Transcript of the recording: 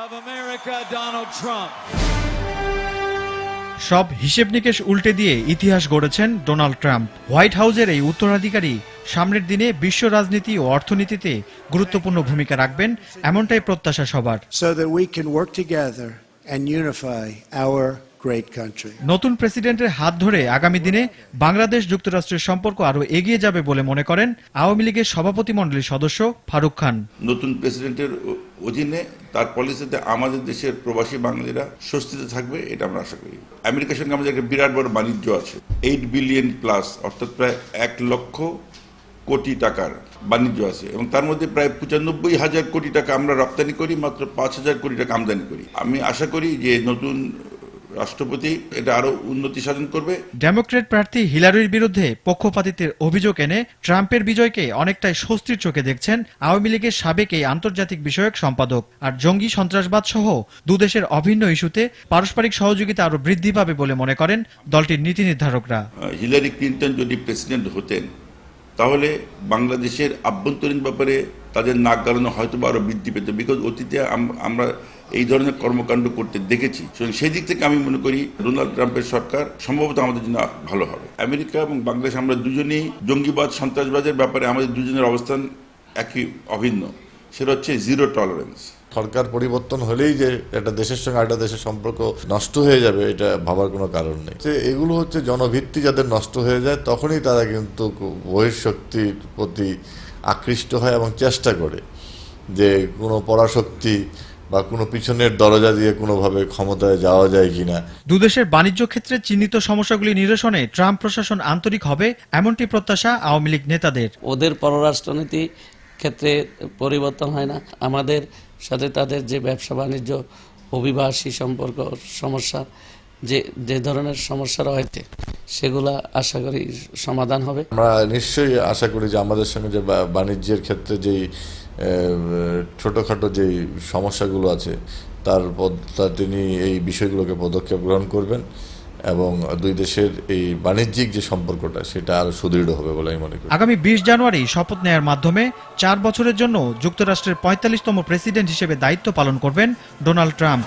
of America, Donald Trump. সব হিসেব নিকেশ উল্টে দিয়ে ইতিহাস গড়েছেন ডোনাল্ড ট্রাম্প হোয়াইট হাউজের এই উত্তরাধিকারী সামনের দিনে বিশ্ব রাজনীতি ও অর্থনীতিতে গুরুত্বপূর্ণ ভূমিকা রাখবেন এমনটাই প্রত্যাশা সবার so that we can work together and unify our great country. নতুন প্রেসিডেন্টের হাত ধরে আগামী দিনে বাংলাদেশ যুক্তরাষ্ট্রের সম্পর্ক আরও এগিয়ে যাবে বলে মনে করেন আওয়ামী লীগের সভাপতি মণ্ডলীর সদস্য ফারুক খান। নতুন প্রেসিডেন্টের অধীনে তার পলিসিতে আমাদের দেশের প্রবাসী বাঙালিরা স্বস্তিতে থাকবে এটা আমরা আশা করি। আমেরিকার সঙ্গে আমাদের একটা বিরাট বড় বাণিজ্য আছে। এইট বিলিয়ন প্লাস অর্থাৎ প্রায় এক লক্ষ কোটি টাকার বাণিজ্য আছে। এবং তার মধ্যে প্রায় পঁচানব্বই হাজার কোটি টাকা আমরা রপ্তানি করি মাত্র পাঁচ হাজার কোটি টাকা আমদানি করি। আমি আশা করি যে নতুন রাষ্ট্রপতি এটা আরও উন্নতি সাধন করবে। ডেমোক্রেট প্রার্থী হিলারির বিরুদ্ধে পক্ষপাতিত্বের অভিযোগ এনে ট্রাম্পের বিজয়কে অনেকটাই স্বস্তির চোখে দেখছেন আওয়ামী লীগের সাবেক এই আন্তর্জাতিক বিষয়ক সম্পাদক। আর জঙ্গি সন্ত্রাসবাদ সহ দুদেশের অভিন্ন ইস্যুতে পারস্পরিক সহযোগিতা আরও বৃদ্ধি পাবে বলে মনে করেন দলটির নীতি নির্ধারকরা। হিলারি ক্লিন্টন যদি প্রেসিডেন্ট হতেন তাহলে বাংলাদেশের আভ্যন্তরীণ ব্যাপারে তাদের নাক গালানো হয়তো বা আরও বৃদ্ধি পেত। বিকজ অতীতে আমরা এই ধরনের কর্মকাণ্ড করতে দেখেছি। সেই দিক থেকে আমি মনে করি ডোনাল্ড ট্রাম্পের সরকার সম্ভবত আমাদের জন্য ভালো হবে। আমেরিকা এবং বাংলাদেশ আমরা দুজনেই জঙ্গিবাদ, সন্ত্রাসবাদের ব্যাপারে আমাদের দুজনের অবস্থান একই অভিন্ন। সেটা হচ্ছে জিরো টলারেন্স সরকার পরিবর্তন হলেই যে একটা দেশের সঙ্গে একটা দেশের সম্পর্ক নষ্ট হয়ে যাবে, এটা ভাবার কোনো কারণ নেই। যে এগুলো হচ্ছে জনভিত্তি যাদের নষ্ট হয়ে যায়, তখনই তারা কিন্তু বহিঃশক্তির প্রতি আকৃষ্ট হয় এবং চেষ্টা করে যে কোনো পরাশক্তি বা কোনো পিছনের দরজা দিয়ে কোনোভাবে ক্ষমতায় যাওয়া যায় কিনা। দুদেশের বাণিজ্য ক্ষেত্রে চিহ্নিত সমস্যাগুলি নিরসনে ট্রাম্প প্রশাসন আন্তরিক হবে এমনটি প্রত্যাশা আওয়ামী লীগ নেতাদের। ওদের পররাষ্ট্রনীতি ক্ষেত্রে পরিবর্তন হয় না। আমাদের সাথে তাদের যে ব্যবসা বাণিজ্য অভিবাসী সম্পর্ক সমস্যা যে যে ধরনের সমস্যা রয়েছে। সেগুলা আশা করি সমাধান হবে। আমরা নিশ্চয়ই আশা করি যে আমাদের সঙ্গে যে বাণিজ্যের ক্ষেত্রে যেই ছোটখাটো যেই সমস্যাগুলো আছে তার পদ- তিনি এই বিষয়গুলোকে পদক্ষেপ গ্রহণ করবেন এবং দুই দেশের এই বাণিজ্যিক যে সম্পর্কটা সেটা আরও সুদৃঢ় হবে বলে আমি মনে করি। আগামী বিশ জানুয়ারি শপথ নেয়ার মাধ্যমে চার বছরের জন্য যুক্তরাষ্ট্রের পঁয়তাল্লিশতম প্রেসিডেন্ট হিসেবে দায়িত্ব পালন করবেন ডোনাল্ড ট্রাম্প।